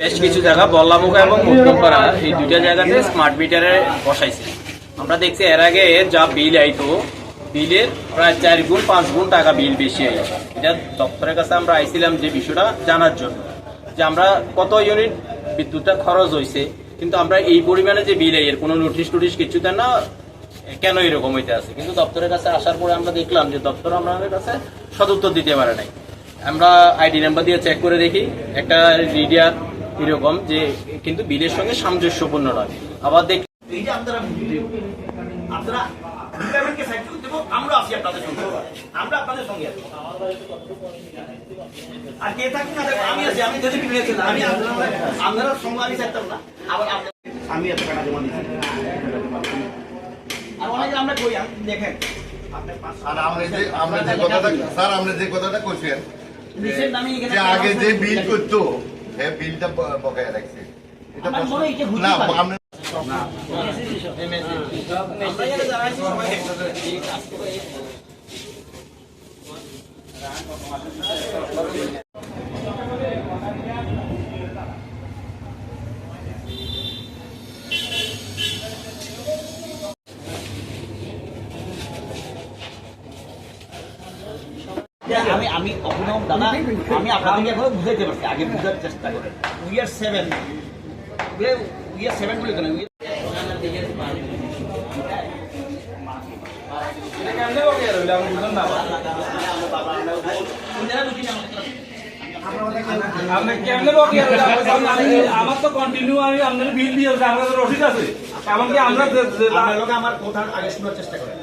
বেশ কিছু জায়গা বল্লামুখা এবং মুক্তিপাড়া এই দুইটা জায়গাতে স্মার্ট মিটারে বসাইছে। আমরা দেখছি এর আগে যা বিল আইতো বিলের প্রায় চার গুণ, পাঁচ গুণ টাকা বিল বেশি আইছে এটা দপ্তরের কাছে আমরা আইছিলাম যে বিষয়টা জানার জন্য, যে আমরা কত ইউনিট বিদ্যুৎটা খরচ হয়েছে কিন্তু আমরা এই পরিমাণে যে বিল আই এর কোনো নোটিশ টুটিশ কিছু না কেন এরকম হইতে আছে? কিন্তু দপ্তরের কাছে আসার পরে আমরা দেখলাম যে দপ্তর আমাদের কাছে সদুত্তর দিতে পারে নাই। আমরা আইডি নাম্বার দিয়ে চেক করে দেখি, একটা রিডিয়ার এরকম যে কিন্তু বিলের সঙ্গে সামঞ্জস্যপূর্ণ নয়। আবার দেখ আমরা আছি আপনাদের সঙ্গে। আমরা আপনাদের সঙ্গে আছি। আর কে থাকি আমি আছি আমি যদি বিলে আমি আপনারা সঙ্গে আমি থাকতাম না আবার আমি এত টাকা জমা দিচ্ছি। আর অনেকে আমরা কই আমি দেখেন। আর আমরা যে আমরা যে কথাটা স্যার আমরা যে কথাটা কইছেন নিচের যে আগে যে বিল করতো হ্যাঁ বিলটা বকেয়া রাখছে। এটা না। আমরা আমরা এখানে জানাইছি সবাইকে যে আমি আমি অভিনব দাদা আমি আপনাদেরকে এখন বুঝাইতে পারছি আগে বুঝার চেষ্টা করে। We are seven we are seven বলে কেন আমার তো কন্টিনিউ আমি আপনার বিল দিয়ে রসিদ আছে। এমনকি আমরা লোকে আমার কথা আগে শোনার চেষ্টা করেন